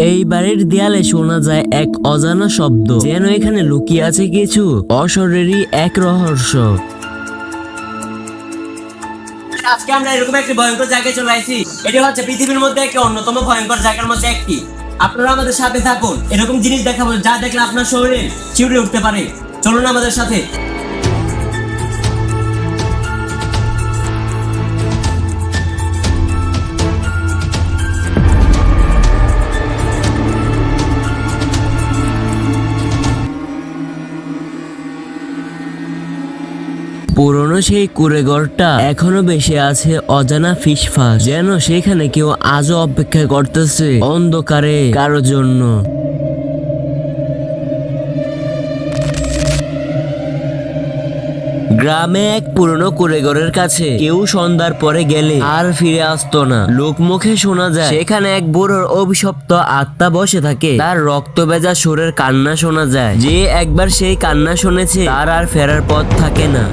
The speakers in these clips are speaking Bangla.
এই বাড়ির দেয়ালে শোনা যায় এক অজানা শব্দ। যেন এখানে লুকিয়ে আছে কিছু অশরেরই এক রহস্য। আজকে আমরা এরকম একটি ভয়ঙ্কর জায়গায় চলে আসছি এটি হচ্ছে পৃথিবীর মধ্যে একটি অন্যতম ভয়ঙ্কর জায়গার মধ্যে একটি। আপনারা আমাদের সাথে থাকুন। এরকম জিনিস দেখাবো, যা দেখলে আপনার শরীরে চিউড়ে উঠতে পারে। চলুন আমাদের সাথে। পুরনো সেই কুড়েঘরটা এখনও বেশি আছে অজানা ফিসফাস যেন সেখানে কেউ আজও অপেক্ষা করতেছে অন্ধকারে কারও জন্য। গ্রামে এক পুরনো কুড়েঘরের কাছে কেউ সন্ধ্যার পরে গেলে আর ফিরে আসতো না। লোকমুখে শোনা যায়, সেখানে এক বুড়োর অভিশপ্ত আত্মা বসে থাকে। তার রক্ত ভেজা সুরের কান্না শোনা যায়। যে একবার সেই কান্না শুনেছে, তার আর ফেরার পথ থাকে না।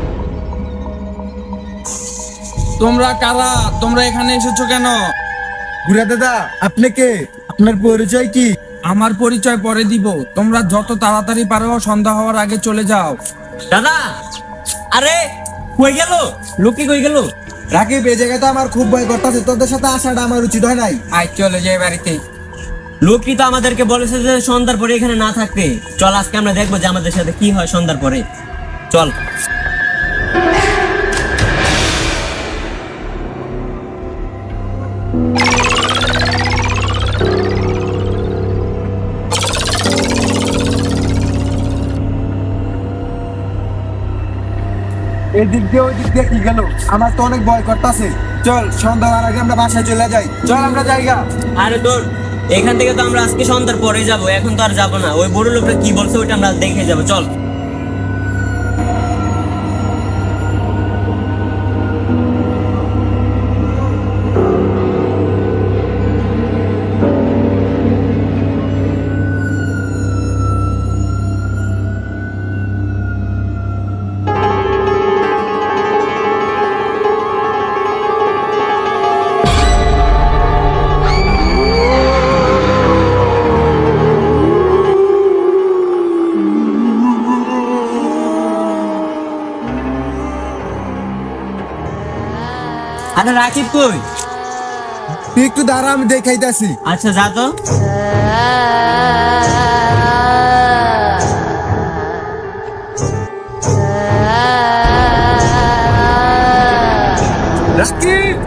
তোমরা কারা? তোমরা এখানে এসেছ কেন? বুড়া দাদা আপনি কে? আপনার পরিচয় কি? আমার পরিচয় পরে দিব। তোমরা যত তাড়াতাড়ি পারো সন্ধ্যা হওয়ার আগে চলে যাও। দাদা আরে কই গেল? লোকে কই গেল? রাকিব এই জায়গাটা আমার খুব ভয় করতেছে। তোদের সাথে আসাটা আমার উচিত হয় নাই। আয় চলে যাই বাড়িতে। লোকটি তো আমাদেরকে বলেছে যে সন্ধ্যার পরে এখানে না থাকতে। চল আজকে আমরা দেখব যে আমাদের সাথে কি হয় সন্ধ্যার পরে। চল। এই দিক দিয়ে ওই দিক দিয়ে কি গেল? আমার তো অনেক ভয় করতেছে। চল, সন্ধ্যা হওয়ার আগে আমরা বাসায় চলে যাই। চল, আমরা জায়গা আরে তোর, এখান থেকে তো আমরা আজকে সন্ধ্যার পরে যাব, এখন তো আর যাব না। ওই বড় লোকটা কি বলছে ওইটা আমরা দেখে যাব, চল। আরে রাকিব কই? তুই একটু দাঁড়া আমি দেখাইতাছি। আচ্ছা যা তো। রাকিব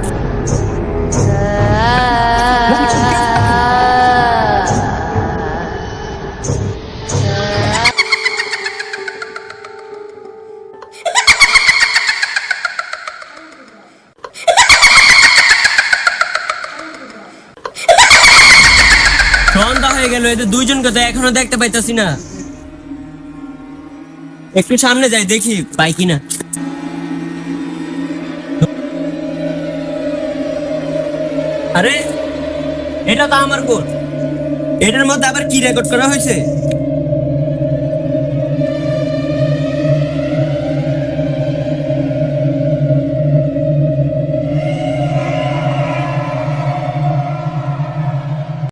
সন্ধ্যা হয়ে গেল, এদের দুইজনকে তো এখনও দেখতে পাইতাছি না। একটু সামনে যাই, দেখি পাই কিনা। আরে, এটা তো আমার কোড এটার মধ্যে আবার কি রেকর্ড করা হয়েছে?